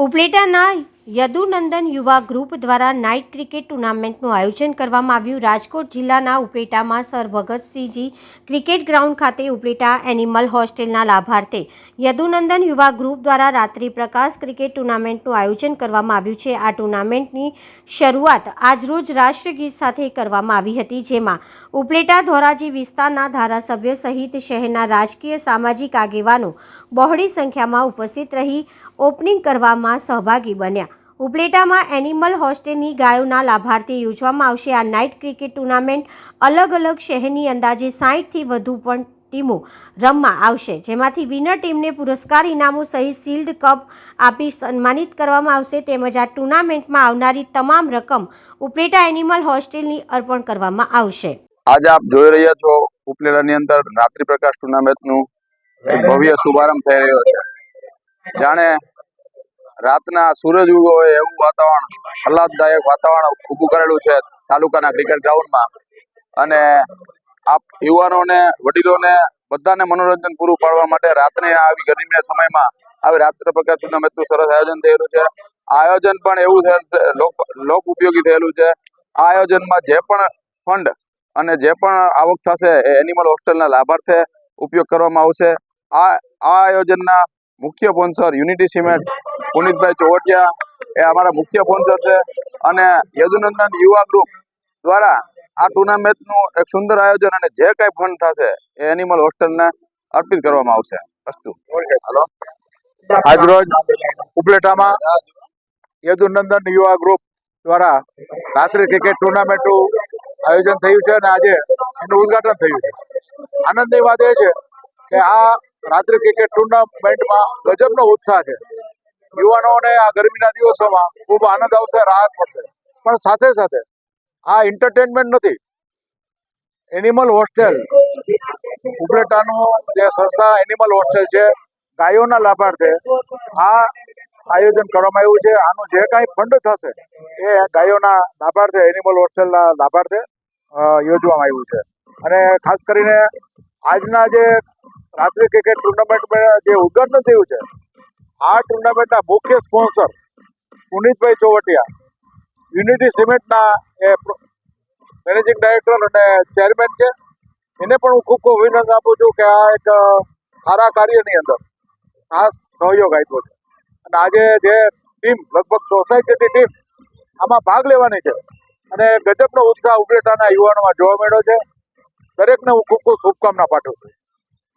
ઉપલેટાના Yadunandan Yuva group દ્વારા night cricket ટુર્નામેન્ટનું આયોજન કરવામાં આવ્યું. રાજકોટ જિલ્લાના ઉપલેટામાં સર ભગતસિંહજી ક્રિકેટ ગ્રાઉન્ડ ખાતે ઉપલેટા એનિમલ હોસ્ટેલના લાભાર્થે યદુનંદન યુવા ગ્રુપ દ્વારા રાત્રિ પ્રકાશ ક્રિકેટ ટુર્નામેન્ટનું આયોજન કરવામાં આવ્યું છે. આ ટુર્નામેન્ટની શરૂઆત આજરોજ રાષ્ટ્રગીત સાથે કરવામાં આવી હતી, જેમાં ઉપલેટા ધોરાજી વિસ્તારના ધારાસભ્ય સહિત શહેરના રાજકીય સામાજિક આગેવાનો બહોળી સંખ્યામાં ઉપસ્થિત રહી, ઓપનિંગ કરવામાં સહભાગી બન્યા. ઉપલેટામાં એનિમલ હોસ્ટેલની ગાયોના લાભાર્થે યોજવામાં આવશે આ નાઇટ ક્રિકેટ ટુર્નામેન્ટ. અલગ અલગ શહેરની અંદાજે સાહીઠથી વધુ પણ ટીમો રમવા આવશે. જેમાંથી વિનર ટીમને પુરસ્કાર, ઇનામો સહિત શિલ્ડ કપ આપી સન્માનિત કરવામાં આવશે. તેમજ આ ટુર્નામેન્ટમાં આવનારી તમામ રકમ ઉપલેટા એનિમલ હોસ્ટેલની અર્પણ કરવામાં આવશે. આજે આપ જોઈ રહ્યા છો, ઉપલેટાની અંદર રાત્રિ પ્રકાશ ટુર્નામેન્ટનું ભવ્ય શુભારંભ થઈ રહ્યો છે. જાણે રાતના સૂરજ ઉગો હોય એવું વાતાવરણ, આહલાદદાયક વાતાવરણ ઊભું કરેલું છે તાલુકાના ક્રિકેટ ગ્રાઉન્ડમાં અને આપ યુવાનોને, વડીલોને બધાને મનોરંજન પૂરું પાડવા માટે રાત્રે આવી ગરમીના સમયમાં આવી રાત્રે પ્રકાશ ટુર્નામેન્ટનું સરસ આયોજન થયેલું છે. આયોજન પણ એવું લોક ઉપયોગી થયેલું છે. આ આયોજનમાં જે પણ ફંડ અને જે પણ આવક થશે એ એનિમલ હોસ્ટેલના લાભાર્થે ઉપયોગ કરવામાં આવશે. આ આ આયોજનના મુખ્ય સ્પોન્સર યુનિટી સિમેન્ટ પુનિતભાઈ ચોવટિયા. એ અમારા મુખ્ય સ્પોન્સર છે. અને યદુનંદન યુવા ગ્રુપ દ્વારા આ ટુર્નામેન્ટનું એક સુંદર આયોજન અને જે કાંઈ ફંડ થશે એ એનિમલ હોસ્ટેલને અર્પિત કરવામાં આવશે. અસ્તુ હલો આજરોજ ઉપલેટામાં યદુનંદન યુવા ગ્રુપ દ્વારા રાત્રિ ક્રિકેટ ટુર્નામેન્ટનું આયોજન થયું છે અને આજે એનું ઉદ્ઘાટન થયું છે. આનંદની વાત એ છે કે આ રાત્રિ ક્રિકેટ ટુર્નામેન્ટમાં ગજબનો ઉત્સાહ છે. યુવાનોને આ ગરમીના દિવસોમાં ખૂબ આનંદ આવશે, રાહત મળશે. પણ સાથે સાથે આ એન્ટરટેનમેન્ટ નથી. એનિમલ હોસ્ટેલ ઉપલેટાનું જે સંસ્થા એનિમલ હોસ્ટેલ છે, ગાયોના લાભાર્થે આ આયોજન કરવામાં આવ્યું છે. આનું જે કાંઈ ફંડ થશે, એ ગાયોના લાભાર્થે એનિમલ હોસ્ટેલના લાભાર્થે યોજવામાં આવ્યું છે. અને ખાસ કરીને આજના જે રાત્રિ ક્રિકેટ ટુર્નામેન્ટ જે ઉદ્ઘાટન થયું છે, આ ટુર્નામેન્ટના મુખ્ય સ્પોન્સર પુનિતભાઈ ચોવટિયા યુનિટી સિમેન્ટના એ મેનેજિંગ ડાયરેક્ટર અને ચેરમેન છે. એને પણ હું ખૂબ ખૂબ અભિનંદન આપું છું કે આ એક સારા કાર્યની અંદર ખાસ સહયોગ આપ્યો છે. અને આજે જે ટીમ લગભગ સોસાયટીની ટીમ આમાં ભાગ લેવાની છે. અને ગજબનો ઉત્સાહ ઉપલેટાના યુવાનોમાં જોવા મળ્યો છે. દરેકને હું ખૂબ ખૂબ શુભકામના પાઠવું છું.